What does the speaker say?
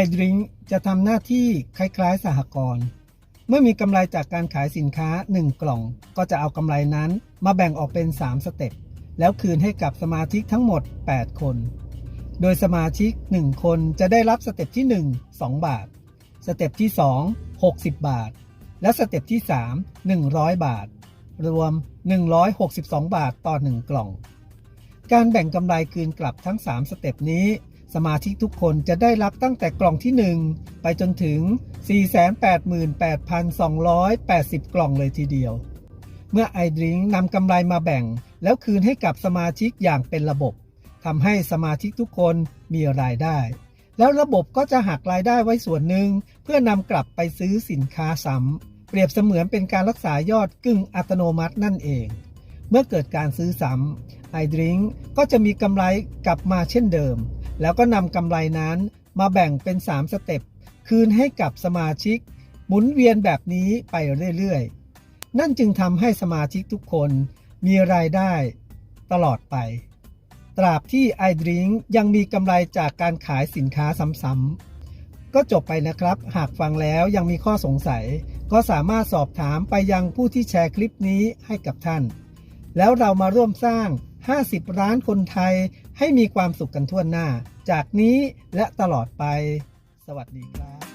iDrink จะทำหน้าที่คล้ายๆ สหกรณ์ เมื่อมีกำไรจากการขายสินค้า 1 กล่อง ก็จะเอากำไรนั้นมาแบ่งออกเป็น 3 สเต็ป แล้วคืนให้กับสมาชิกทั้งหมด 8 คน โดยสมาชิก 1 คนจะได้รับสเต็ปที่ 1 2 บาท สเต็ปที่ 2 60 บาท และสเต็ปที่ 3 100 บาท รวม 162 บาทต่อ 1 กล่อง การแบ่งกำไรคืนกลับทั้ง 3 สเต็ปนี้ สมาชิกทุกคนจะได้รับตั้งแต่กล่องที่ 1 ไปจนถึง 488,280 กล่องเลยทีเดียว เมื่อ iDrink นำกำไรมาแบ่ง แล้วคืนให้กับสมาชิกอย่างเป็นระบบทำให้สมาชิกทุกคนมีรายได้ แล้วระบบก็จะหักรายได้ไว้ส่วนหนึ่ง เพื่อนำกลับไปซื้อสินค้าซ้ำเปรียบเสมือนเป็นการรักษายอดกึ่งอัตโนมัตินั่นเอง เมื่อเกิดการซื้อซ้ำ iDrink ก็จะมีกำไรกลับมาเช่นเดิม แล้วก็นำกำไรนั้นมาแบ่งเป็น 3 สเต็ป คืนให้กับสมาชิก หมุนเวียนแบบนี้ไปเรื่อยๆ นั่นจึงทำให้สมาชิกทุกคนมีรายได้ตลอดไป ตราบที่ iDrink ยังมีกำไรจากการขายสินค้าซ้ำๆ ก็จบไปนะครับ หากฟังแล้วยังมีข้อสงสัย ก็สามารถสอบถามไปยังผู้ที่แชร์คลิปนี้ให้กับท่าน แล้วเรามาร่วมสร้าง 50 ร้านคนไทย ให้มีความสุขกันทั่วหน้า จากนี้และตลอดไป สวัสดีครับ